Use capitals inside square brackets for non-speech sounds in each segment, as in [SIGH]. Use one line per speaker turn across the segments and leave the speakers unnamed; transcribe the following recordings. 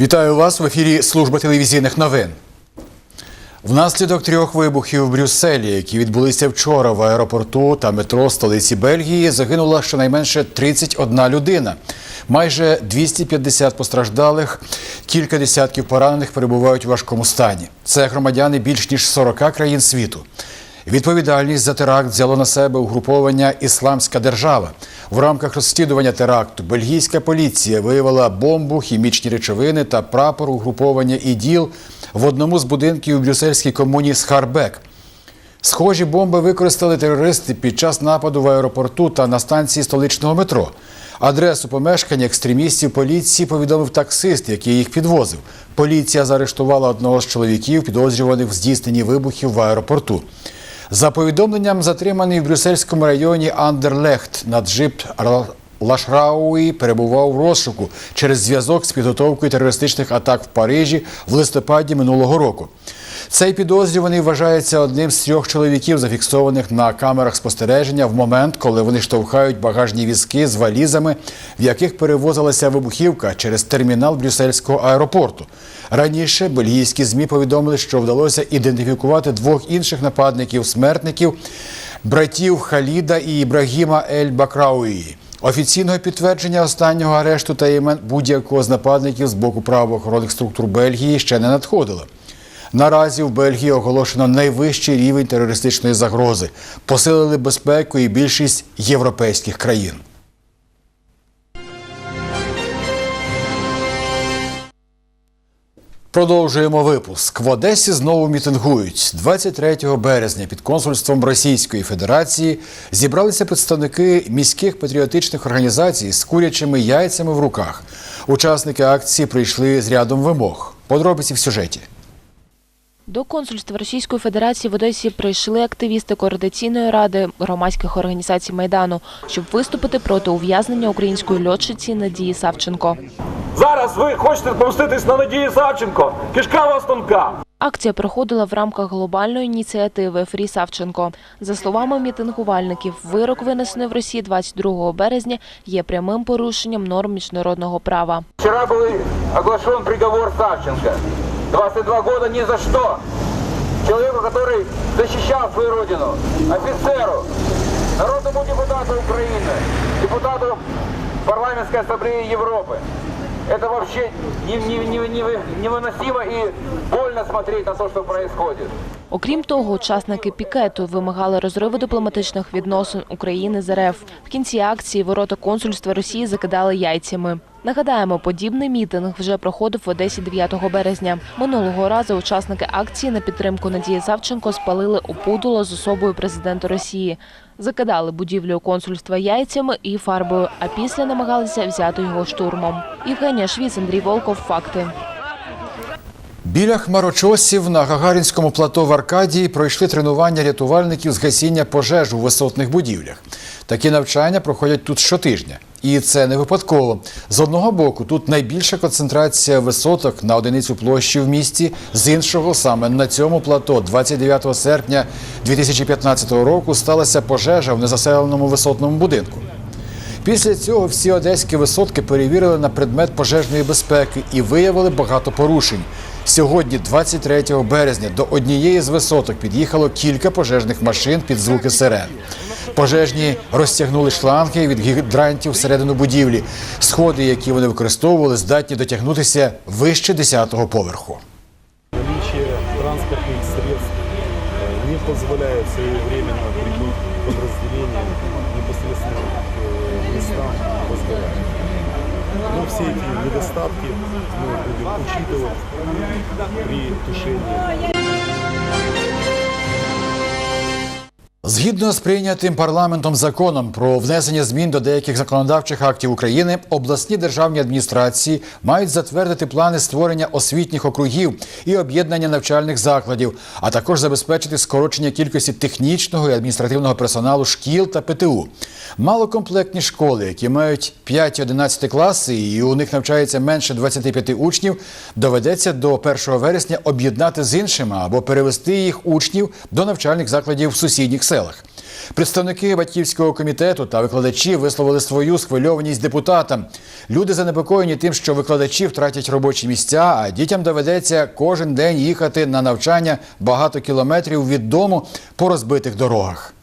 Вітаю вас в ефірі Служба телевізійних новин. Внаслідок трьох вибухів в Брюсселі, які відбулися вчора в аеропорту та метро столиці Бельгії, загинула щонайменше 31 людина. Майже 250 постраждалих, кілька десятків поранених перебувають у важкому стані. Це громадяни більш ніж 40 країн світу. Відповідальність за теракт взяло на себе угруповання Ісламська держава. В рамках розслідування теракту бельгійська поліція виявила бомбу, хімічні речовини та прапор угруповання іділ в одному з будинків у брюссельській комуні Схарбек. Схожі бомби використали терористи під час нападу в аеропорту та на станції столичного метро. Адресу помешкання екстремістів поліції повідомив таксист, який їх підвозив. Поліція заарештувала одного з чоловіків, підозрюваних в здійсненні вибухів в аеропорту. За повідомленням, затриманий в брюссельському районі Андерлехт на джип Лашрауї перебував в розшуку через зв'язок з підготовкою терористичних атак в Парижі в листопаді минулого року. Цей підозрюваний вважається одним з трьох чоловіків, зафіксованих на камерах спостереження в момент, коли вони штовхають багажні візки з валізами, в яких перевозилася вибухівка через термінал брюссельського аеропорту. Раніше бельгійські змі повідомили, що вдалося ідентифікувати двох інших нападників-смертників братів Халіда і Ібрагіма Ель Бакрауї. Офіційного підтвердження останнього арешту та імен будь-якого з нападників з боку правоохоронних структур Бельгії ще не надходило. Наразі в Бельгії оголошено найвищий рівень терористичної загрози. Посилили безпеку і більшість європейських країн. Продовжуємо випуск. В Одесі знову мітингують. 23 березня під консульством Російської Федерації зібралися представники міських патріотичних організацій з курячими яйцями в руках. Учасники акції прийшли з рядом вимог. Подробиці в сюжеті.
До консульства Російської Федерації в Одесі прийшли активісти координаційної ради громадських організацій Майдану, щоб виступити проти ув'язнення української льотчиці Надії Савченко.
Зараз ви хочете помститись на Надії Савченко. Кишка вас тонка.
Акція проходила в рамках глобальної ініціативи Фрі Савченко. За словами мітингувальників, вирок винесений в Росії 22 березня є прямим порушенням норм міжнародного права.
Вчера был оглашен приговор Савченко. 22 года ни за что. Человеку, который защищал свою родину. Офицеру, народному депутату Украины, депутату парламентской ассамблеи Европы. Это вообще не- не- не- не- невыносимо и больно смотреть на то, что происходит.
Окрім того, учасники пікету вимагали розриву дипломатичних відносин України з РФ. В кінці акції ворота консульства Росії закидали яйцями. Нагадаємо, подібний мітинг вже проходив в Одесі 9 березня. Минулого разу учасники акції на підтримку Надії Савченко спалили опудало з особою президента Росії. Закидали будівлю консульства яйцями і фарбою, а після намагалися взяти його штурмом. Євгенія Швіц, Андрій Волков. Факти.
Біля хмарочосів на Гагарінському плато в Аркадії пройшли тренування рятувальників з гасіння пожеж у висотних будівлях. Такі навчання проходять тут щотижня. І це не випадково. З одного боку, тут найбільша концентрація висоток на одиницю площі в місті, з іншого, саме на цьому плато 29 серпня 2015 року сталася пожежа в незаселеному висотному будинку. Після цього всі одеські висотки перевірили на предмет пожежної безпеки і виявили багато порушень. Сьогодні, 23 березня, до однієї з висоток під'їхало кілька пожежних машин під звуки сирен. Пожежні розтягнули шланги від гідрантів всередину будівлі. Сходи, які вони використовували, здатні дотягнутися вище 10-го поверху.
Наличие транспортных средств э, не позволяет своевременно прибыть подразделениям непосредственно к э, местам возгорания. Но все эти недостатки мы будем учитывать при тушении
Згідно з прийнятим парламентом законом про внесення змін до деяких законодавчих актів України, обласні державні адміністрації мають затвердити плани створення освітніх округів і об'єднання навчальних закладів, а також забезпечити скорочення кількості технічного і адміністративного персоналу шкіл та ПТУ. Малокомплектні школи, які мають 5-11 класи, і у них навчається менше 25 учнів, доведеться до 1 вересня об'єднати з іншими або перевести їх учнів до навчальних закладів сусідніх селах. Представники батьківського комітету та викладачі висловили свою схвильованість депутатам. Люди занепокоєні тим, що викладачі втратять робочі місця, а дітям доведеться кожен день їхати на навчання багато кілометрів від дому по розбитих дорогах.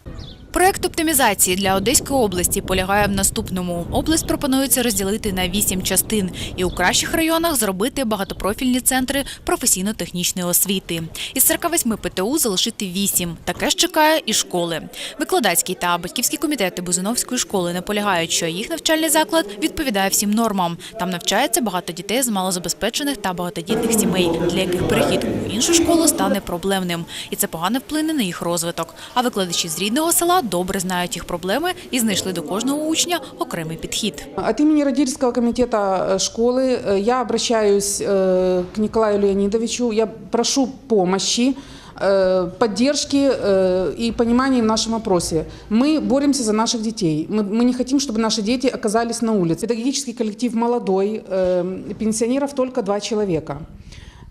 Проект оптимізації для Одеської області полягає в наступному. Область пропонується розділити на вісім частин і у кращих районах зробити багатопрофільні центри професійно-технічної освіти. Із 48 ПТУ залишити вісім. Таке ж чекає і школи. Викладацький та батьківські комітети Бузиновської школи наполягають, що їх навчальний заклад відповідає всім нормам. Там навчається багато дітей з малозабезпечених та багатодітних сімей, для яких перехід у іншу школу стане проблемним, і це погано вплине на їх розвиток. А викладачі з рідного села добре знають їх проблеми і знайшли до кожного учня окремий підхід.
От имени родительского комитета э, школы э, я обращаюсь э, к Николаю Леонидовичу. Я прошу помощи, э, поддержки э, и понимания в нашем вопросе. Мы боремся за наших детей. Мы, мы не хотим, чтобы наши дети оказались на улице. Педагогический коллектив молодой, э, пенсионеров только два человека.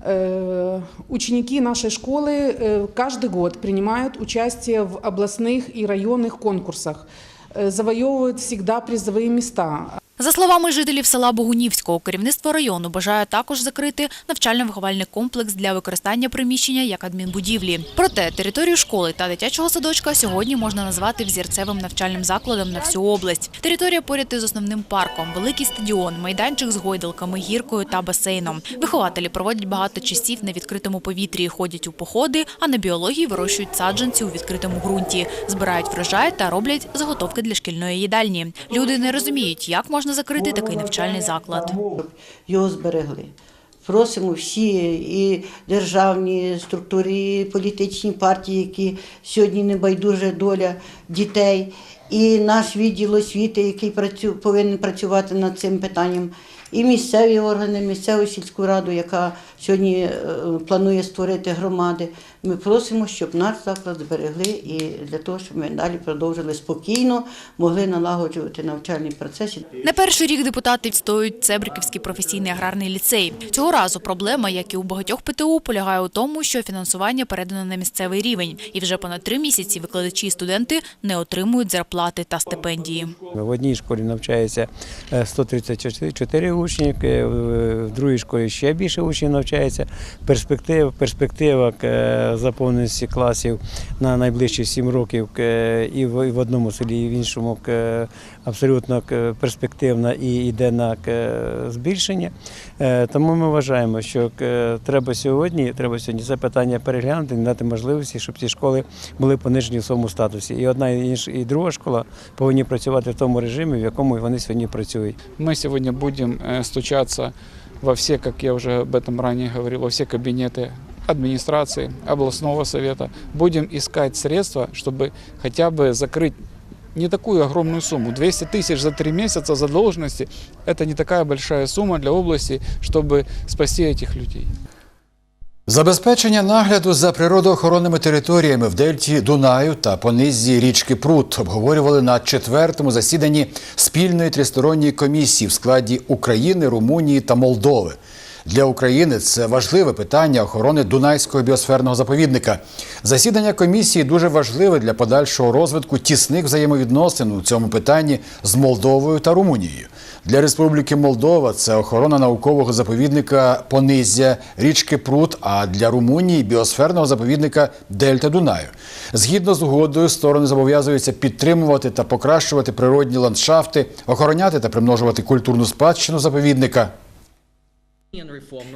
Э, Ученики нашей школы э, каждый год принимают участие в областных и районных конкурсах, э, завоевывают всегда призовые места.
За словами жителів села Богунівського, керівництво району бажає також закрити навчально-виховальний комплекс для використання приміщення як адмінбудівлі. Проте територію школи та дитячого садочка сьогодні можна назвати взірцевим навчальним закладом на всю область. Територія поряд із основним парком, великий стадіон, майданчик з гойдалками, гіркою та басейном. Вихователі проводять багато часів на відкритому повітрі, ходять у походи, а на біології вирощують саджанці у відкритому ґрунті, збирають врожай та роблять заготовки для шкільної їдальні. Люди не розуміють, як можна закрити такий навчальний заклад.
його зберегли. Просимо всі і державні структури, і політичні партії, які сьогодні не байдуже доля дітей, і наш відділ освіти, який працю, повинен працювати над цим питанням, і місцеві органи, місцеву сільську раду, яка сьогодні е, планує створити громади. Ми просимо, щоб наш заклад зберегли і для того, щоб ми далі продовжили спокійно, могли налагоджувати навчальні процеси.
Не перший рік депутати відстоюють Цебриківський професійний аграрний ліцей. Цього разу проблема, як і у багатьох ПТУ, полягає у тому, що фінансування передано на місцевий рівень, і вже понад три місяці викладачі і студенти не отримують зарплати та стипендії.
В одній школі навчається е, 134 учні, е, в другій школі ще більше учнів навчається. Перспектива, перспектива е, заповненості класів на найближчі 7 років е, і в і в одному селі, і в іншому е, абсолютно е, перспективна і йде на е, збільшення. Е, Тому ми вважаємо, що е, треба сьогодні, треба сьогодні це питання переглянути, і дати можливості, щоб ці школи були понижені в своєму статусі. І одна і інша, і друга школа повинні працювати в тому режимі, в якому вони сьогодні працюють.
Мы сегодня будем э, стучаться во все, как я уже об этом ранее говорил, во все кабинеты администрации, областного совета. Будем искать средства, чтобы хотя бы закрыть не такую огромную сумму. 200 тысяч за три месяца задолженности – это не такая большая сумма для области, чтобы спасти этих людей.
Забезпечення нагляду за природоохоронними територіями в дельті Дунаю та по низі річки Прут обговорювали на четвертому засіданні спільної тристоронньої комісії в складі України, Румунії та Молдови. Для України це важливе питання охорони Дунайського біосферного заповідника. Засідання комісії дуже важливе для подальшого розвитку тісних взаємовідносин у цьому питанні з Молдовою та Румунією. Для Республіки Молдова це охорона наукового заповідника Понизя річки Прут, а для Румунії біосферного заповідника Дельта Дунаю. Згідно з угодою, сторони зобов'язуються підтримувати та покращувати природні ландшафти, охороняти та примножувати культурну спадщину заповідника.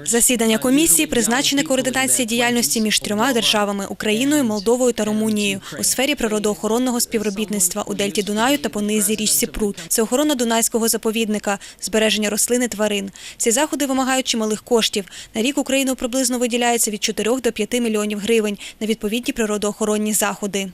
Засідання комісії призначене координації діяльності між трьома державами Україною, Молдовою та Румунією у сфері природоохоронного співробітництва у дельті Дунаю та по низі річці Прут. Це охорона Дунайського заповідника, збереження рослин і тварин. Ці заходи вимагають чималих коштів. На рік Україну приблизно виділяється від 4 до 5 мільйонів гривень на відповідні природоохоронні заходи.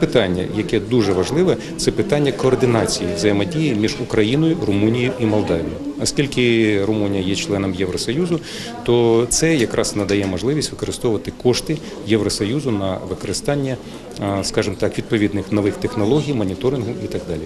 Питання, яке дуже важливе, це питання координації взаємодії між Україною, Румунією і Молдавією. Оскільки Румунія є членом Євросоюзу, то це якраз надає можливість використовувати кошти Євросоюзу на використання, а, скажімо так, відповідних нових технологій, моніторингу і так далі.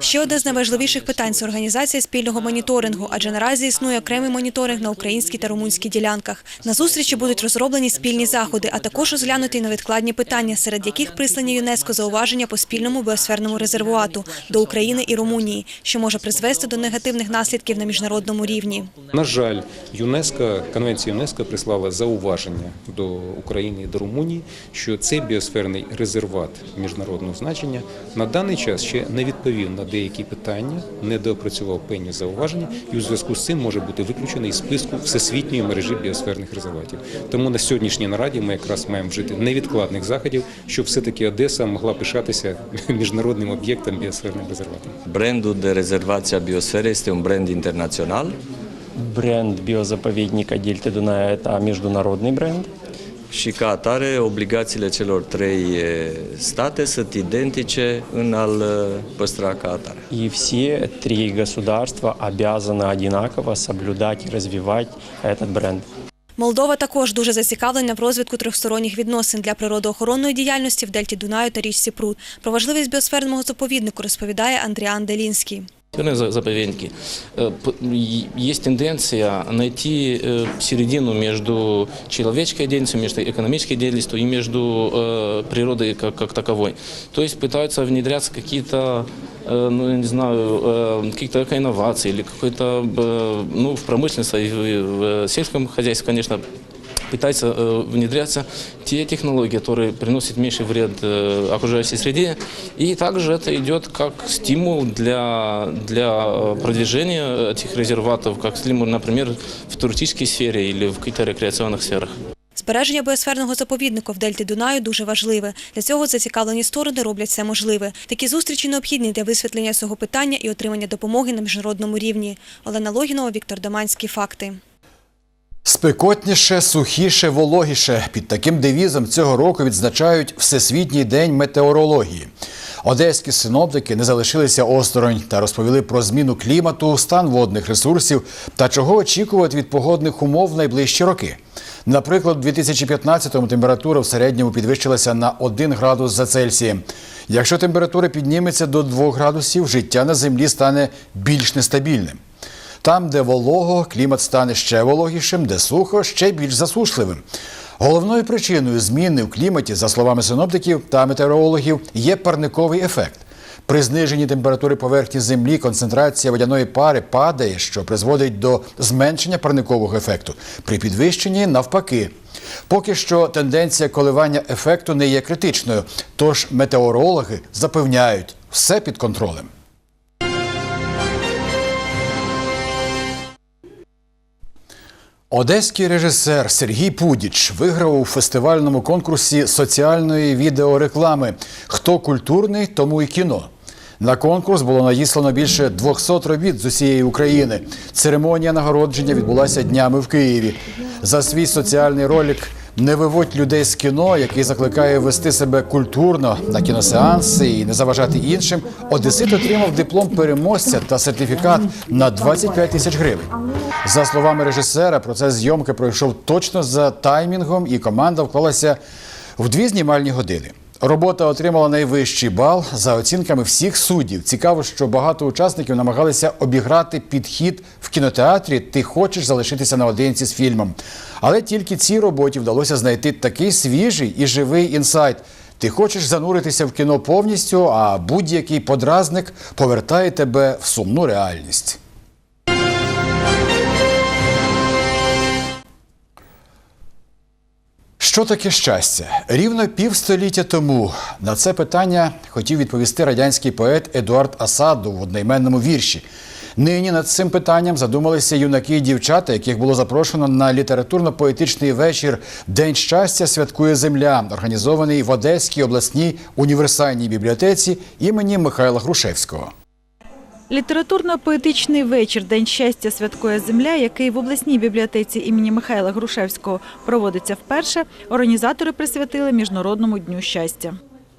Ще одне з найважливіших питань це організація спільного моніторингу, адже наразі існує окремий моніторинг на українській та румунській ділянках. На зустрічі будуть розроблені спільні заходи, а також розглянуті невідкладні питання, серед яких прислані ЮНЕСКО зауваження по спільному біосферному резервуату до України і Румунії, що може призвести до негативних наслідків на міжнародному рівні.
На жаль, ЮНЕСКО, конвенція ЮНЕСКО прислала зауваження до України і до Румунії, що цей біосферний резерват міжнародного значення на даний час ще не відповів на деякі питання, не доопрацював певні зауваження, і у зв'язку з цим може бути виключений із списку всесвітньої мережі біосферних резерватів. Тому на сьогоднішній нараді ми якраз маємо вжити невідкладних заходів, щоб все-таки Одеса могла пишатися [LAUGHS] міжнародним об'єктом біосферним резерватом.
Brandul de rezervație a biosferei este un brand.
Бренд біозаповідника Дільти Дуная – це міжнародний бренд.
și ca atare obligațiile celor trei eh, state sunt identice în al eh, păstra ca atare.
И все три государства обязаны одинаково соблюдать и развивать этот бренд.
Молдова також дуже зацікавлена в розвитку трьохсторонніх відносин для природоохоронної діяльності в Дельті Дунаю та річці Прут. Про важливість біосферного заповіднику розповідає Андріан Делінський.
Наверное, заповедники. Э, п- и- Есть тенденция найти э, середину между человеческой деятельностью, между экономической деятельностью и между э, природой как, как таковой. То есть пытаются внедряться какие-то э, ну, я не знаю, э, какие-то инновации или какой-то, э, ну, в промышленности и в в сельском хозяйстве, конечно, пытаются э, внедряться те технологии, которые приносят меньший вред э, окружающей среде. И также это идет как стимул для, для э, продвижения этих резерватов, как стимул, например, в туристической сфере или в каких-то рекреационных сферах.
Збереження біосферного заповідника в Дельті Дунаю дуже важливе. Для цього зацікавлені сторони роблять все можливе. Такі зустрічі необхідні для висвітлення цього питання і отримання допомоги на міжнародному рівні. Олена Логінова, Віктор Даманський. Факти.
Спекотніше, сухіше, вологіше. Під таким девізом цього року відзначають Всесвітній день метеорології. Одеські синоптики не залишилися осторонь та розповіли про зміну клімату, стан водних ресурсів та чого очікувати від погодних умов в найближчі роки. Наприклад, у 2015-му температура в середньому підвищилася на 1 градус за Цельсієм. Якщо температура підніметься до 2 градусів, життя на землі стане більш нестабільним. Там, де волого, клімат стане ще вологішим, де сухо, ще більш засушливим. Головною причиною зміни в кліматі, за словами синоптиків та метеорологів, є парниковий ефект. При зниженні температури поверхні землі концентрація водяної пари падає, що призводить до зменшення парникового ефекту. При підвищенні навпаки. Поки що тенденція коливання ефекту не є критичною, тож метеорологи запевняють, все під контролем. Одеський режисер Сергій Пудіч виграв у фестивальному конкурсі соціальної відеореклами Хто культурний, тому і кіно. На конкурс було надіслано більше 200 робіт з усієї України. Церемонія нагородження відбулася днями в Києві. За свій соціальний ролик Не виводь людей з кіно, який закликає вести себе культурно на кіносеанси і не заважати іншим. Одесит отримав диплом переможця та сертифікат на 25 тисяч гривень. За словами режисера, процес зйомки пройшов точно за таймінгом, і команда вклалася в дві знімальні години. Робота отримала найвищий бал за оцінками всіх суддів. Цікаво, що багато учасників намагалися обіграти підхід в кінотеатрі Ти хочеш залишитися наодинці з фільмом. Але тільки цій роботі вдалося знайти такий свіжий і живий інсайт. Ти хочеш зануритися в кіно повністю, а будь-який подразник повертає тебе в сумну реальність. Що таке щастя? Рівно півстоліття тому на це питання хотів відповісти радянський поет Едуард Асаду в одноіменному вірші. Нині над цим питанням задумалися юнаки і дівчата, яких було запрошено на літературно-поетичний вечір День щастя святкує земля, організований в Одеській обласній універсальній бібліотеці імені Михайла Грушевського.
Літературно-поетичний вечір День щастя святкує земля, який в обласній бібліотеці імені Михайла Грушевського проводиться вперше. Організатори присвятили Міжнародному дню щастя.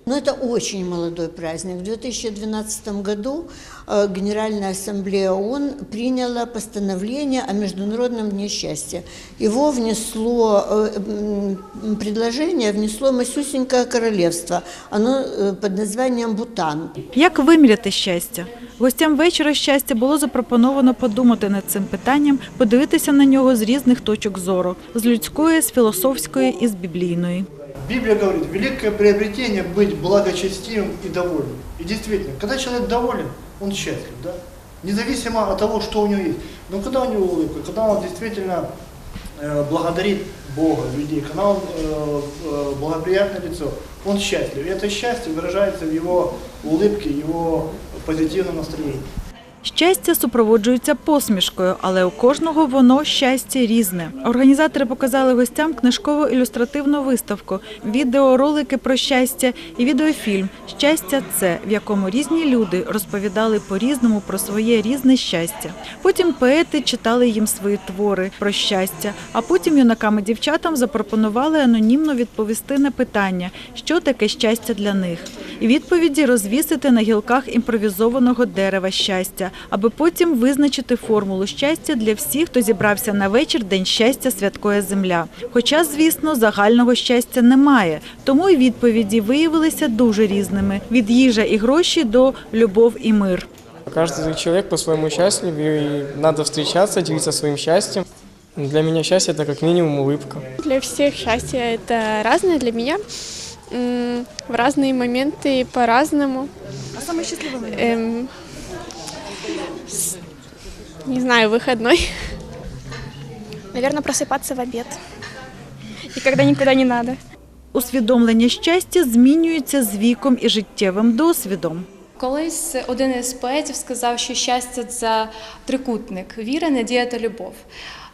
Но это очень молодой праздник. В 2012 году э, Генеральная Ассамблея ООН приняла постановление о Международном дне счастья. Его внесло, э, м, предложение внесло Масюсенькое королевство. Оно э, под названием Бутан.
Як виміряти щастя? Гостям вечора щастя було запропоновано подумати над цим питанням, подивитися на нього з різних точок зору з людської, з філософської і з біблійної.
Библия говорит, великое приобретение быть благочестивым и довольным. И действительно, когда человек доволен, он счастлив, да? Независимо от того, что у него есть. Но когда у него улыбка, когда он действительно э, благодарит Бога, людей, когда он э, э, благоприятное лицо, он счастлив. И это счастье выражается в его улыбке, его позитивном настроении.
Щастя супроводжується посмішкою, але у кожного воно щастя різне. Організатори показали гостям книжково-ілюстративну виставку, відеоролики про щастя і відеофільм Щастя це в якому різні люди розповідали по-різному про своє різне щастя. Потім поети читали їм свої твори про щастя, а потім юнакам і дівчатам запропонували анонімно відповісти на питання, що таке щастя для них, і відповіді розвісити на гілках імпровізованого дерева щастя, аби потім визначити формулу щастя для всіх, хто зібрався на вечір День щастя святкує земля. Хоча, звісно, загального щастя немає, тому і відповіді виявилися дуже різними: від їжа і гроші до любов і мир.
Каждый человек по-своему счастлив, и надо встречаться, делиться своим счастьем. Для меня счастье – это как минимум улыбка.
Для всех счастье это разное, для меня м, в разные моменты по-разному.
А саме щасливий
Эм, с- Не знаю, выходной. Наверное, просыпаться в обед. И когда никуда не надо.
Усвідомлення щастя змінюється з віком і життєвим досвідом.
Колись один із поетів сказав, що щастя це трикутник віра, надія та любов.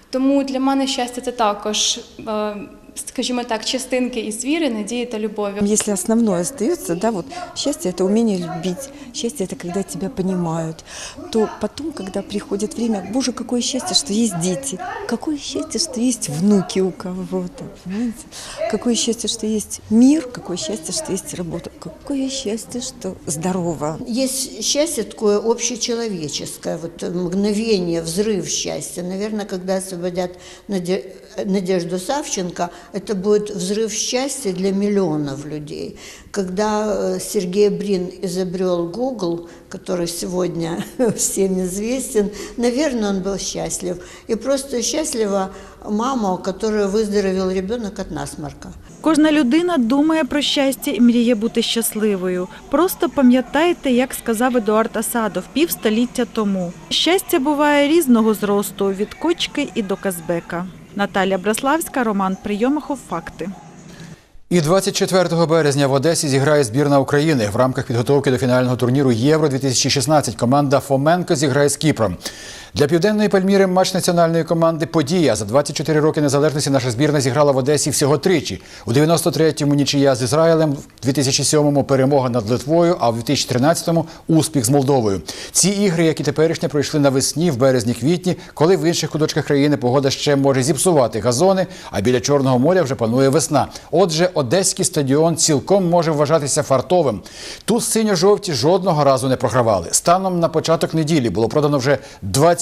Тому для мене щастя це також, е, скажімо так, частинки из веры, надії та любові.
Если основное остается, да, вот счастье это умение любить, счастье это когда тебя понимают, то потом, когда приходит время, боже, какое счастье, что есть дети, какое счастье, что есть внуки у кого-то, понимаете? Какое счастье, что есть мир, какое счастье, что есть работа, какое счастье, что здорово.
Есть счастье такое общечеловеческое, вот мгновение, взрыв счастья. Наверное, когда освободят Наде- Надежду Савченко, это будет взрыв счастья для миллионов людей. Когда э, Сергей Брин изобрел Google, который сегодня [LAUGHS] всем известен, наверное, он был счастлив. И просто счастлива мама, у которой выздоровел ребенок от насморка.
Кожна людина думає про щастя і мріє бути щасливою. Просто пам'ятайте, як сказав Едуард Асадов півстоліття тому. Щастя буває різного зросту від кочки і до казбека. Наталя Браславська, Роман Прийомахов. Факти.
І 24 березня в Одесі зіграє збірна України в рамках підготовки до фінального турніру Євро 2016 Команда Фоменко зіграє з Кіпром. Для південної Пальміри матч національної команди Подія за 24 роки незалежності наша збірна зіграла в Одесі всього тричі. У 93-му нічия з Ізраїлем, в 2007-му перемога над Литвою, а в 2013-му успіх з Молдовою. Ці ігри, як і теперішні, пройшли навесні, в березні-квітні, коли в інших куточках країни погода ще може зіпсувати газони, а біля Чорного моря вже панує весна. Отже, одеський стадіон цілком може вважатися фартовим. Тут синьо-жовті жодного разу не програвали. Станом на початок неділі було продано вже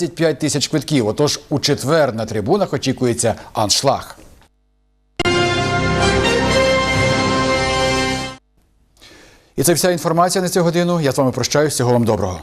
25 тисяч квитків. Отож, у четвер на трибунах очікується аншлаг. І це вся інформація на цю годину. Я з вами прощаюсь. Всього вам доброго.